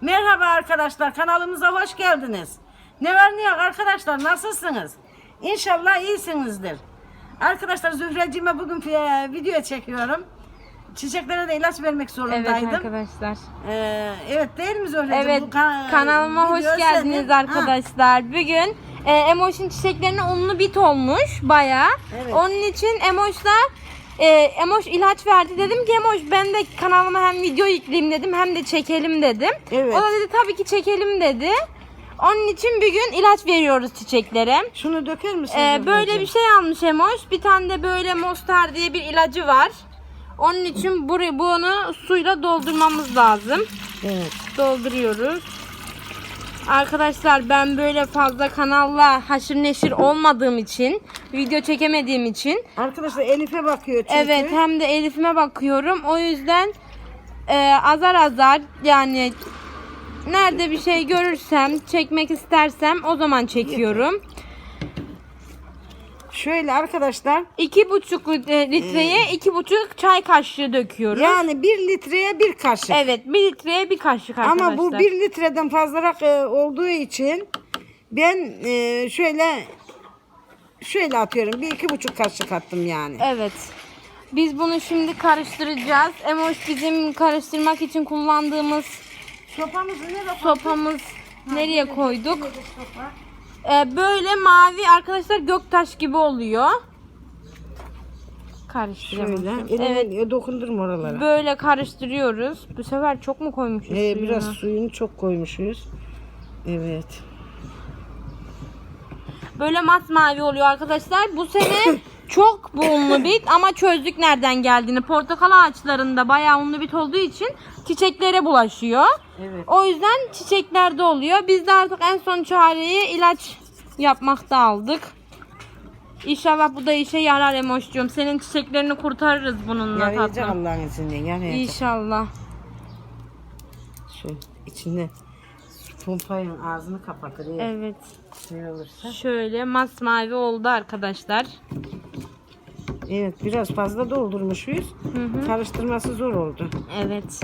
Merhaba arkadaşlar kanalımıza hoş geldiniz. Ne var ne yok arkadaşlar nasılsınız? İnşallah iyisinizdir. Arkadaşlar Zühreciğime bugün e, video çekiyorum. Çiçeklere de ilaç vermek Evet zorundaydım. arkadaşlar. Ee, evet değil mi Zühreciğim? Evet Bu ka- kanalıma hoş geldiniz senin. arkadaşlar. Bugün e, Emoş'un çiçeklerine unlu bit olmuş baya. Evet. Onun için Emoş'la e, Emoş ilaç verdi. Dedim ki Emoş ben de kanalıma hem video yükleyeyim dedim hem de çekelim dedim. Evet. O da dedi tabii ki çekelim dedi. Onun için bugün ilaç veriyoruz çiçeklere. Şunu döker misin? Ee, böyle bir şey almış Emoş. Bir tane de böyle Mostar diye bir ilacı var. Onun için burayı bunu suyla doldurmamız lazım. Evet. Dolduruyoruz. Arkadaşlar ben böyle fazla kanalla haşır neşir olmadığım için, video çekemediğim için Arkadaşlar Elif'e bakıyor çünkü. evet hem de Elif'ime bakıyorum. O yüzden e, azar azar yani nerede bir şey görürsem, çekmek istersem o zaman çekiyorum. Şöyle arkadaşlar İki buçuk lit- litreye iki buçuk çay kaşığı döküyoruz. yani bir litreye bir kaşık. Evet bir litreye bir kaşık arkadaşlar. Ama bu bir litreden fazla e, olduğu için ben e, şöyle şöyle atıyorum. Bir iki buçuk kaşık attım yani. Evet. Biz bunu şimdi karıştıracağız. Emoş bizim karıştırmak için kullandığımız Sopamızı nereye sopamız nereye koyduk? Ee, böyle mavi arkadaşlar göktaş gibi oluyor. Karıştıralım. Şöyle. Evet. Evet. dokundurma oralara. Böyle karıştırıyoruz. Bu sefer çok mu koymuşuz? Ee, suyunu? biraz suyunu çok koymuşuz. Evet. Böyle masmavi oluyor arkadaşlar. Bu sene çok bu unlu bit ama çözdük nereden geldiğini. Portakal ağaçlarında bayağı unlu bit olduğu için çiçeklere bulaşıyor. Evet. O yüzden çiçeklerde oluyor. Biz de artık en son çareyi ilaç yapmakta aldık. İnşallah bu da işe yarar Emoş'cum. Senin çiçeklerini kurtarırız bununla Yarayacak tatlım. Allah'ın izniyle. Yarayacak. İnşallah. Şu içinde pompayın ağzını kapatır. Evet. Şey olursa. Şöyle masmavi oldu arkadaşlar. Evet biraz fazla doldurmuşuz. Hı hı. Karıştırması zor oldu. Evet.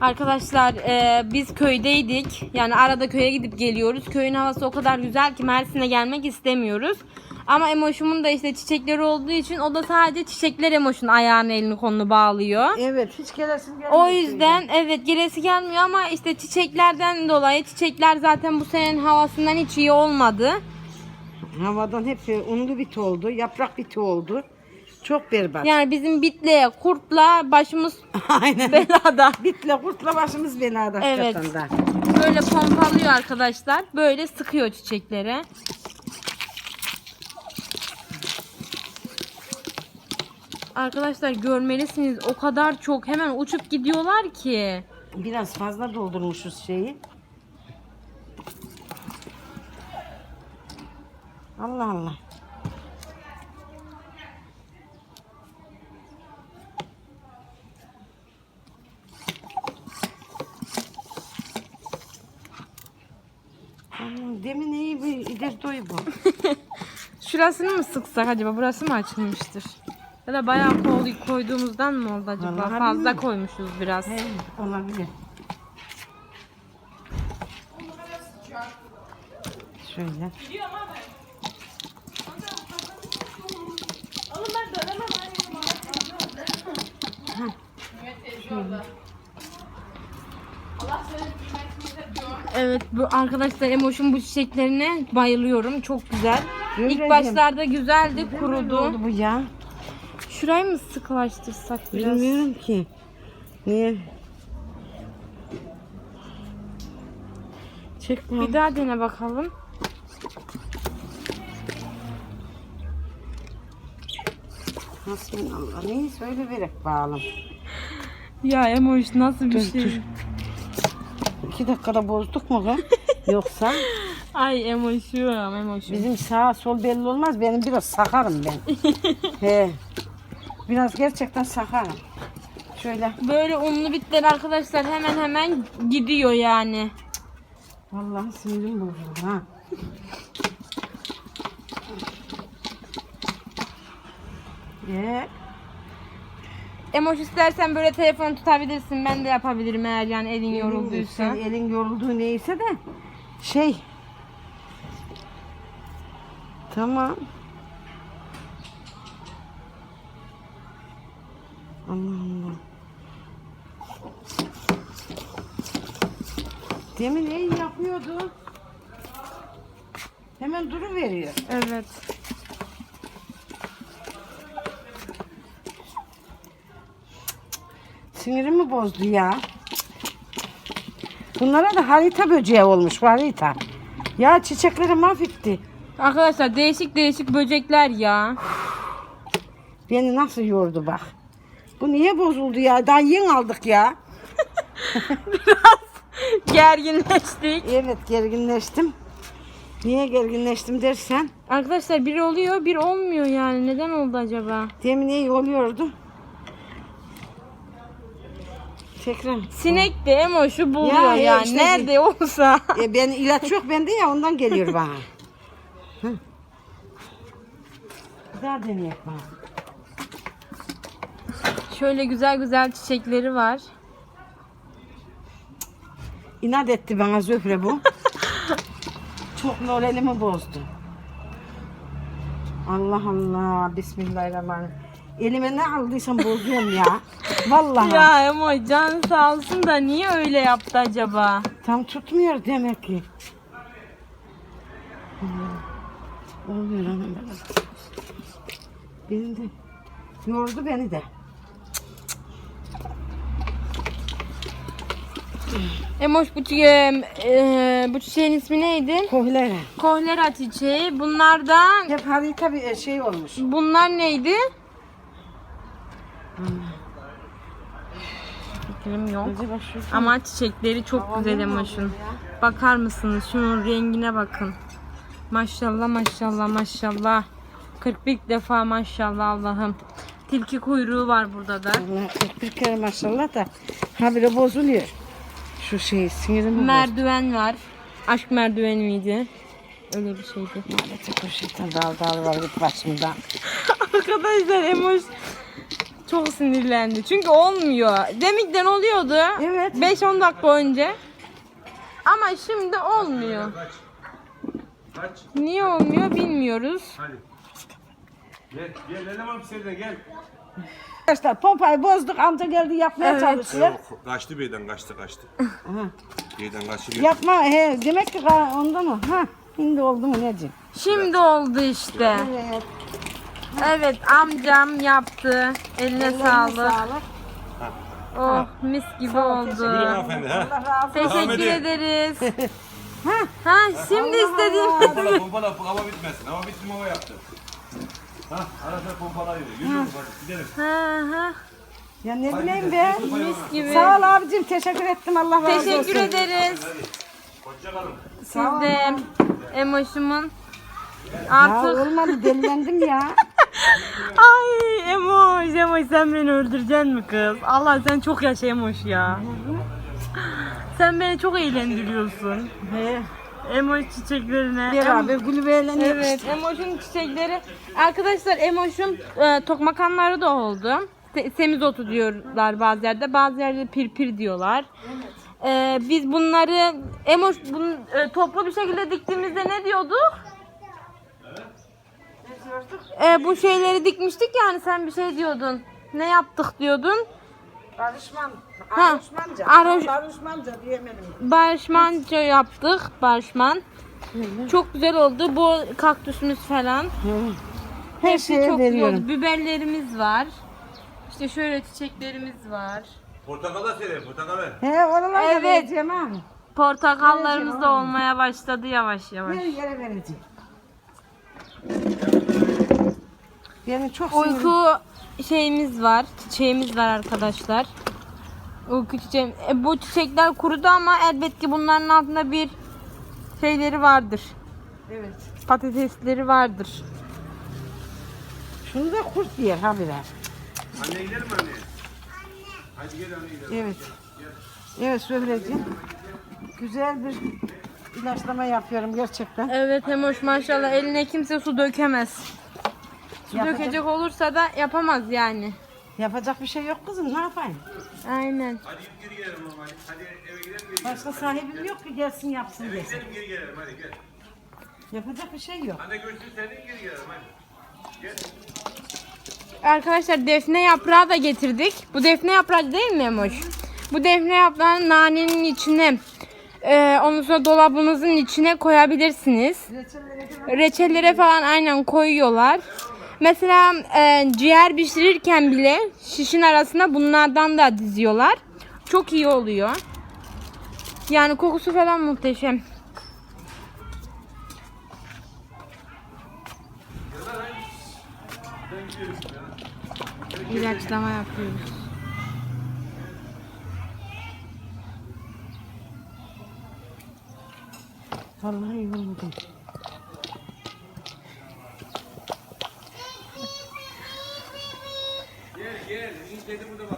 Arkadaşlar e, biz köydeydik. Yani arada köye gidip geliyoruz. Köyün havası o kadar güzel ki Mersin'e gelmek istemiyoruz. Ama Emoş'umun da işte çiçekleri olduğu için o da sadece çiçekler Emoş'un ayağını elini kolunu bağlıyor. Evet hiç gelesim gelmiyor. O yüzden evet gelesi gelmiyor ama işte çiçeklerden dolayı çiçekler zaten bu senenin havasından hiç iyi olmadı. Havadan hep e, unlu bit oldu, yaprak biti oldu. Çok berbat. Yani bizim bitle, kurtla başımız Aynen. belada. Bitle kurtla başımız belada Evet. de. Böyle pompalıyor arkadaşlar. Böyle sıkıyor çiçeklere. Arkadaşlar görmelisiniz. O kadar çok hemen uçup gidiyorlar ki. Biraz fazla doldurmuşuz şeyi. Allah Allah. Demin iyi bir ilerdoyu bu. Şurasını mı sıksak acaba? Burası mı açılmıştır? Ya da bayağı koy- koyduğumuzdan mı oldu acaba? Vallahi Fazla bilmiyorum. koymuşuz biraz. He, olabilir. Şöyle. Evet bu arkadaşlar Emoş'un bu çiçeklerine bayılıyorum. Çok güzel. İlk başlarda güzeldi, kurudu. bu ya? Şurayı mı sıkılaştırsak biraz? Bilmiyorum ki. Niye? Çek Bir daha dene bakalım. Nasıl Allah? Neyi söyle verek bağlam. Ya Emoş nasıl bir Dur, şey? dur. İki dakikada bozduk mu lan? Yoksa Ay Emoş'um Emoş'um. bizim sağ sol belli olmaz. Benim biraz sakarım ben. He. Biraz gerçekten sakarım. Şöyle. Böyle unlu bitler arkadaşlar hemen hemen gidiyor yani. Vallahi sinirim bozuldu ha. Ye. Emoş istersen böyle telefonu tutabilirsin. Ben de yapabilirim eğer yani elin yorulduysa. Elin, yorulduğu neyse de şey. Tamam. Allah Allah. Demin iyi yapıyordu. Hemen duru veriyor. Evet. Sinirimi bozdu ya. Bunlara da harita böceği olmuş harita. Ya çiçekleri mahvetti. Arkadaşlar değişik değişik böcekler ya. Beni nasıl yordu bak. Bu niye bozuldu ya? Daha yeni aldık ya. Gerginleştik. Evet gerginleştim. Niye gerginleştim dersen. Arkadaşlar bir oluyor bir olmuyor yani. Neden oldu acaba? Demin iyi oluyordu. Tekrar. Sinek de Emoş'u buluyor Ya, ya yani. işte- Nerede olsa. E, ben ilaç yok bende ya ondan geliyor bana. Hı. Daha deneyek bana. Şöyle güzel güzel çiçekleri var. İnat etti bana Zöhre bu. Çok moralimi bozdu. Allah Allah. Bismillahirrahmanirrahim. Elime ne aldıysam bozuyorum ya. Vallahi. Ya Emoş can sağ olsun da niye öyle yaptı acaba? Tam tutmuyor demek ki. Olmuyor hanım. Beni de yordu beni de. Emoş bu, çi- e, bu çiçeğin ismi neydi? Kohlere. Kohlera çiçeği. Bunlar da Hep harika bir şey olmuş. bunlar neydi? Fikrim yok. Ama çiçekleri çok güzel Emoş'un. Bakar mısınız? Şunun rengine bakın. Maşallah maşallah maşallah. 41 defa maşallah Allah'ım. Tilki kuyruğu var burada da. Allah 41 kere maşallah da habire bozuluyor. Şu şey sinirimi bozdu. Merdiven var. Aşk merdiveni miydi? Öyle bir şeydi. Maalesef poşetten dal dal var git başımdan. Arkadaşlar Emoş çok sinirlendi. Çünkü olmuyor. Demikten oluyordu. Evet. 5-10 dakika önce. Ama şimdi olmuyor. Kaç. Niye olmuyor bilmiyoruz. Hadi. Gel, gel Eleman seriden gel. Arkadaşlar pompayı bozduk amca geldi yapmaya Evet. çalışıyor. Yok, kaçtı beyden kaçtı kaçtı. Beyden kaçtı. Yapma he demek ki ka- onda mı? Ha şimdi oldu mu Necim? Şimdi oldu işte. Evet. Evet amcam yaptı. Eline sağlık. Sağlık. Oh mis gibi Buyurun oldu. hanımefendi ha. Teşekkür ederiz. Ha. Ha şimdi istediğim. Pompala pompala hava bitmesin. Hava bitti mi hava yaptı. Ha arada pompalaydı. Yürüyoruz hadi gidelim. Ha, ha. Ya ne bileyim be. Mis gibi. Sağ ol abicim teşekkür ettim Allah razı olsun. Teşekkür ederiz. Hoşçakalın. Siz de Emoş'umun Ya artık olmadı delilendim ya. Ay Emoş, Emoş sen beni öldüreceksin mi kız? Allah sen çok yaşa Emoş ya. Sen beni çok eğlendiriyorsun. He. Emoş çiçeklerine. Beraber eğleniyoruz. Evet, Emoş'un çiçekleri. Arkadaşlar Emoş'un e, tokmakanları da oldu. Se- semizotu diyorlar bazı yerde, bazı yerde pirpir diyorlar. E, biz bunları Emoş bunu e, toplu bir şekilde diktiğimizde ne diyorduk? E, bu şeyleri dikmiştik yani sen bir şey diyordun. Ne yaptık diyordun? Barışman. Ha, Aruşmanca. Aruş- Barışmanca diyemedim. Barışmanca yaptık. Barışman. Çok güzel oldu. Bu kaktüsümüz falan. Her Hepsi şeye çok iyi veriyorum. oldu. Biberlerimiz var. İşte şöyle çiçeklerimiz var. Portakala seri portakala. He oralarda Evet. vereceğim ha. Portakallarımız da olmaya başladı yavaş yavaş. Her yere vereceğim. Beni çok sinirli. Uyku şeyimiz var. Çiçeğimiz var arkadaşlar. Uyku çiçeğim. E, bu çiçekler kurudu ama elbet ki bunların altında bir şeyleri vardır. Evet. Patatesleri vardır. Şunu da kurt yer ha biraz. Anne gidelim mi anne? Hadi gel anne gidelim. Evet. Evet Söhreciğim. Güzel bir ilaçlama yapıyorum gerçekten. Evet Emoş maşallah eline kimse su dökemez. Su Yapacak- dökecek olursa da yapamaz yani. Yapacak bir şey yok kızım ne yapayım? Aynen. Hadi geri gelelim oğlum hadi. Hadi eve gidelim geri Başka sahibim yok ki gelsin yapsın desin. Gidelim geri gelelim hadi gel. Yapacak bir şey yok. Anne görsün seni geri gelelim hadi. Gel. Arkadaşlar defne yaprağı da getirdik. Bu defne yaprağı değil mi Emoş? Bu defne yaprağını nanenin içine e, ondan sonra dolabınızın içine koyabilirsiniz. Reçellere falan aynen koyuyorlar. Mesela e, ciğer pişirirken bile şişin arasına bunlardan da diziyorlar. Çok iyi oluyor. Yani kokusu falan muhteşem. İlaçlama yapıyoruz. Vallahi yoruldum.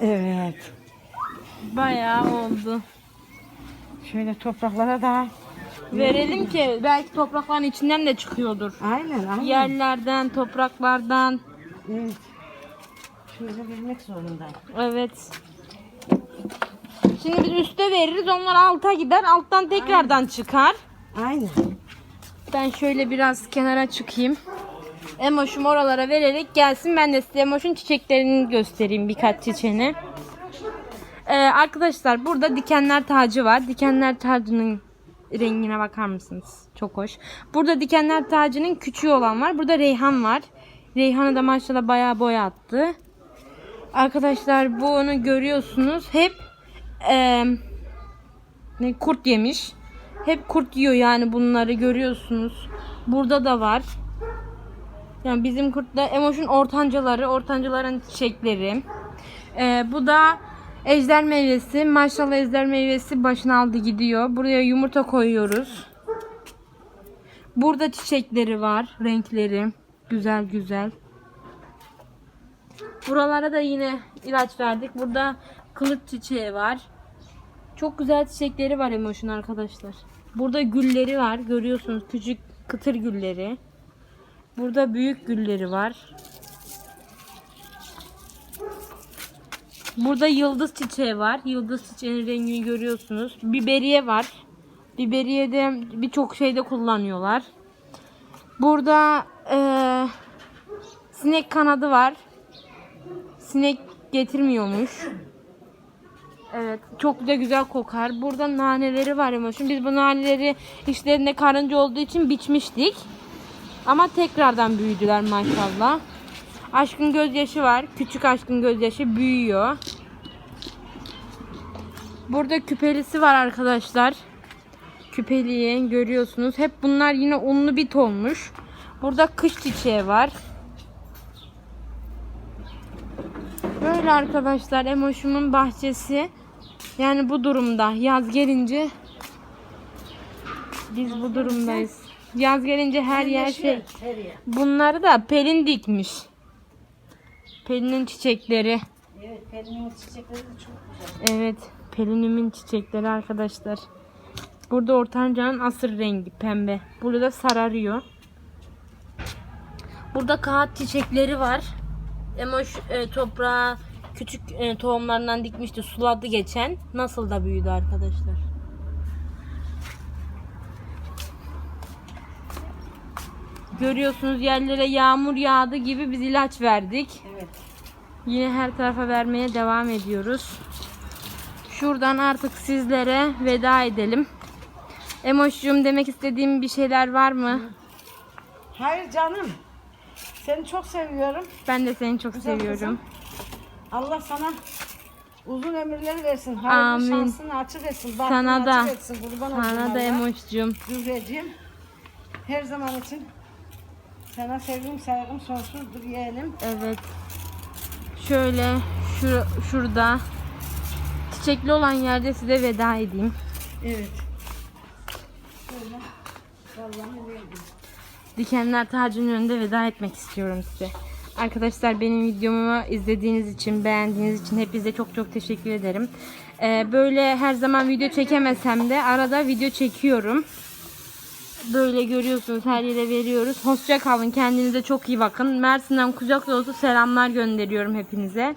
Evet. Bayağı oldu. Şöyle topraklara da. Verelim ki belki toprakların içinden de çıkıyordur. Aynen aynen. Yerlerden, topraklardan. Evet. Şöyle vermek zorundayım. Evet. Şimdi biz üste veririz, onlar alta gider, alttan tekrardan çıkar. Aynen. Ben şöyle biraz kenara çıkayım. Emoş'um oralara vererek gelsin. Ben de size Emoş'un çiçeklerini göstereyim birkaç çiçeğini. Ee, arkadaşlar burada dikenler tacı var. Dikenler tacının rengine bakar mısınız? Çok hoş. Burada dikenler tacının küçüğü olan var. Burada reyhan var. Reyhan'ı da maşallah bayağı boya attı. Arkadaşlar bunu görüyorsunuz. Hep eee, ne kurt yemiş. Hep kurt yiyor yani bunları görüyorsunuz. Burada da var. Yani bizim kurtlar Emoş'un ortancaları, ortancaların çiçekleri. Ee, bu da ejder meyvesi. Maşallah ejder meyvesi başına aldı gidiyor. Buraya yumurta koyuyoruz. Burada çiçekleri var, renkleri. Güzel güzel. Buralara da yine ilaç verdik. Burada kılıç çiçeği var. Çok güzel çiçekleri var Emoş'un arkadaşlar. Burada gülleri var. Görüyorsunuz küçük kıtır gülleri. Burada büyük gülleri var. Burada yıldız çiçeği var. Yıldız çiçeğinin rengini görüyorsunuz. Biberiye var. Biberiye de birçok şeyde kullanıyorlar. Burada eee, sinek kanadı var. Sinek getirmiyormuş. Evet. Çok da güzel kokar. Burada naneleri var Emoş'un. Biz bu naneleri içlerinde karınca olduğu için biçmiştik. Ama tekrardan büyüdüler maşallah. Aşkın gözyaşı var. Küçük aşkın gözyaşı büyüyor. Burada küpelisi var arkadaşlar. Küpeliği görüyorsunuz. Hep bunlar yine unlu bit olmuş. Burada kış çiçeği var. Böyle arkadaşlar Emoş'umun bahçesi. Yani bu durumda. Yaz gelince biz bu durumdayız. Yaz gelince her yer şey. Her yer. Bunları da Pelin dikmiş. Pelin'in çiçekleri. Evet Pelin'in çiçekleri de çok güzel. Evet, Pelin'imin çiçekleri arkadaşlar. Burada ortancanın asır rengi pembe. Burada da sararıyor. Burada kağıt çiçekleri var. Emoş e, toprağa küçük e, tohumlarından dikmişti. Suladı geçen. Nasıl da büyüdü arkadaşlar. Görüyorsunuz yerlere yağmur yağdı gibi biz ilaç verdik. Evet. Yine her tarafa vermeye devam ediyoruz. Şuradan artık sizlere veda edelim. Emoş'cum demek istediğim bir şeyler var mı? Hayır canım. Seni çok seviyorum. Ben de seni çok Güzel seviyorum. kızım. Allah sana uzun ömürler versin. Hayırlı Amin. şansını açık etsin. bahtını Sana da. açık etsin. Kurban olsun Sana da. Zühreciğim. Her zaman için sana sevgim saygım sonsuzdur yeğenim. Evet. Şöyle şu şurada çiçekli olan yerde size veda edeyim. Evet. Şöyle. Vallahi verdim. Dikenler tacının önünde veda etmek istiyorum size. Arkadaşlar benim videomu izlediğiniz için, beğendiğiniz için hepinize çok çok teşekkür ederim. Ee, böyle her zaman video çekemesem de arada video çekiyorum. Böyle görüyorsunuz her yere veriyoruz. Hoşça kalın. Kendinize çok iyi bakın. Mersin'den kucak dolusu selamlar gönderiyorum hepinize.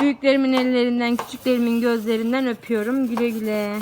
Büyüklerimin ellerinden, küçüklerimin gözlerinden öpüyorum. Güle güle.